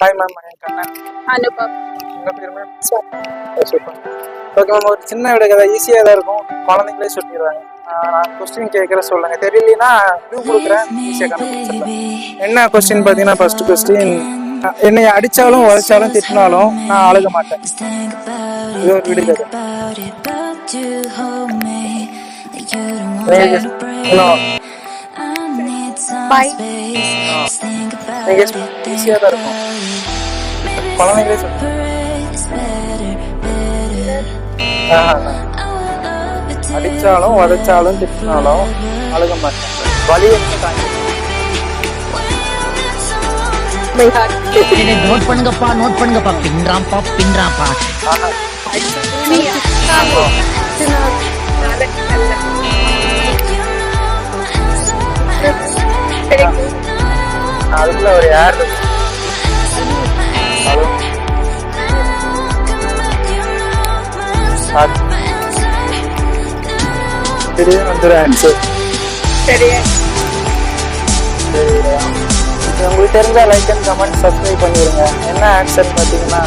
Hi ma'am என் கண்ணன் அனுபவ் உங்கள் பேர் மேம் சூப்பர் ஓகே மேம் ஒரு சின்ன விட கதை ஈஸியாக தான் இருக்கும். குழந்தைங்களே சொல்லிடுவாங்க. நான் கொஸ்டின் கேட்குற சொல்லுங்க. தெரியலனா க்ளூ கொடுக்குறேன். ஈஸியாக கண்டுபிடிச்சிடலாம். என்ன கொஸ்டின் பார்த்தீங்கன்னா ஃபர்ஸ்ட் கொஸ்டின் என்னை அடிச்சாலும் உழைச்சாலும் திட்டினாலும் நான் அழுக மாட்டேன். இது ஒரு விடு கதை. Bye. நீங்கள் ஈஸியாக தான் இருக்கும் குழந்தைங்களே. அடிச்சாலும் உதைச்சாலும் திட்டினாலும் அழுக மாட்டேன் இதை நோட் பண்ணுங்கப்பா நோட் பண்ணுங்கப்பா பின்றாம்பா பின்றாம்பா ஆஹா. அதுக்குள்ள ஒரு ஏர். திடீர்னு வந்துடும் ஆன்சர் சரியா உங்களுக்கு தெரிஞ்ச லைக் அண்ட் கமெண்ட் சப்ஸ்கிரைப் பண்ணிடுங்க என்ன ஆன்சர் பார்த்தீங்கன்னா